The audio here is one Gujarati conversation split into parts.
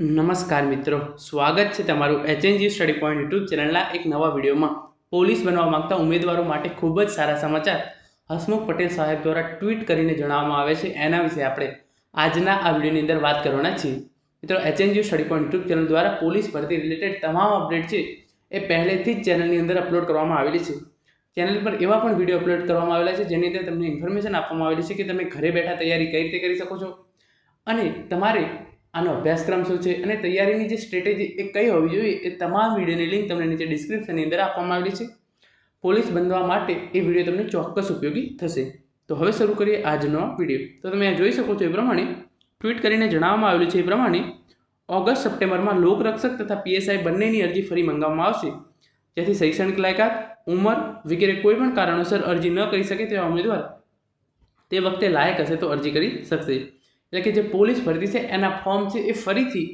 નમસ્કાર મિત્રો, સ્વાગત છે તમારું એચએનજી સ્ટડી પોઈન્ટ યુટ્યુબ ચેનલના એક નવા વિડીયોમાં. પોલીસ બનવા માંગતા ઉમેદવારો માટે ખૂબ જ સારા સમાચાર હસમુખ પટેલ સાહેબ દ્વારા ટ્વીટ કરીને જણાવવામાં આવે છે. એના વિશે આપણે આજના આ વિડીયોની અંદર વાત કરવાના છીએ. મિત્રો HNG study point YouTube channel દ્વારા પોલીસ ભરતી રિલેટેડ તમામ અપડેટ છે એ પહેલેથી જ ચેનલની અંદર અપલોડ કરવામાં આવેલી છે. ચેનલ પર એવા પણ વીડિયો અપલોડ કરવામાં આવેલા છે જેની અંદર તમને ઇન્ફોર્મેશન આપવામાં આવેલી છે કે તમે ઘરે બેઠા તૈયારી કઈ રીતે કરી શકો છો અને તમારે આનો અભ્યાસક્રમ શું છે અને તૈયારીની જે સ્ટ્રેટેજી એ કઈ હોવી જોઈએ એ તમામ વિડીયોની લિંક તમને નીચે ડિસ્ક્રિપ્શનની અંદર આપવામાં આવેલી છે. પોલીસ બનવા માટે એ વીડિયો તમને ચોક્કસ ઉપયોગી થશે. તો હવે શરૂ કરીએ આજનો વીડિયો. તો તમે જોઈ શકો છો એ પ્રમાણે ટ્વીટ કરીને જણાવવામાં આવેલું છે એ પ્રમાણે, ઓગસ્ટ સપ્ટેમ્બરમાં લોકરક્ષક તથા પીએસઆઈ બંનેની અરજી ફરી મંગાવવામાં આવશે. જેથી શૈક્ષણિક લાયકાત, ઉંમર વગેરે કોઈપણ કારણોસર અરજી ન કરી શકે તેવા ઉમેદવાર તે વખતે લાયક હશે તો અરજી કરી શકશે. એટલે કે જે પોલીસ ભરતી છે, એના ફોર્મ છે એ ફરીથી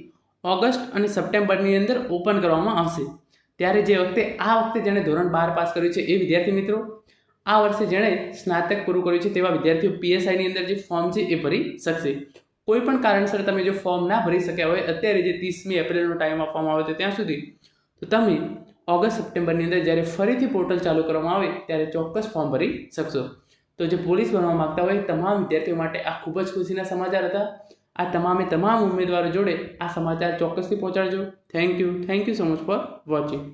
ઓગસ્ટ અને સપ્ટેમ્બરની અંદર ઓપન કરવામાં આવશે. ત્યારે જે વખતે, આ વખતે જેણે ધોરણ બાર પાસ કર્યું છે એ વિદ્યાર્થી મિત્રો, આ વર્ષે જેણે સ્નાતક પૂરું કર્યું છે તેવા વિદ્યાર્થીઓ પીએસઆઈની અંદર જે ફોર્મ છે એ ભરી શકશે. કોઈ પણ કારણસર તમે જો ફોર્મ ના ભરી શક્યા હોય, અત્યારે જે ત્રીસમી એપ્રિલનો ટાઈમ આપવામાં આવે છે ત્યાં સુધી, તો તમે ઓગસ્ટ, સપ્ટેમ્બરની અંદર જ્યારે ફરીથી પોર્ટલ ચાલુ કરવામાં આવે, ત્યારે ચોક્કસ ફોર્મ ભરી શકશો. તો જે પોલીસ બનવા માગતા હોય તમામ વિદ્યાર્થીઓ માટે આ ખૂબ જ ખુશીના સમાચાર હતા. આ તમામે તમામ ઉમેદવારો જોડે આ સમાચાર ચોક્કસથી પહોંચાડજો. Thank you thank you so much for watching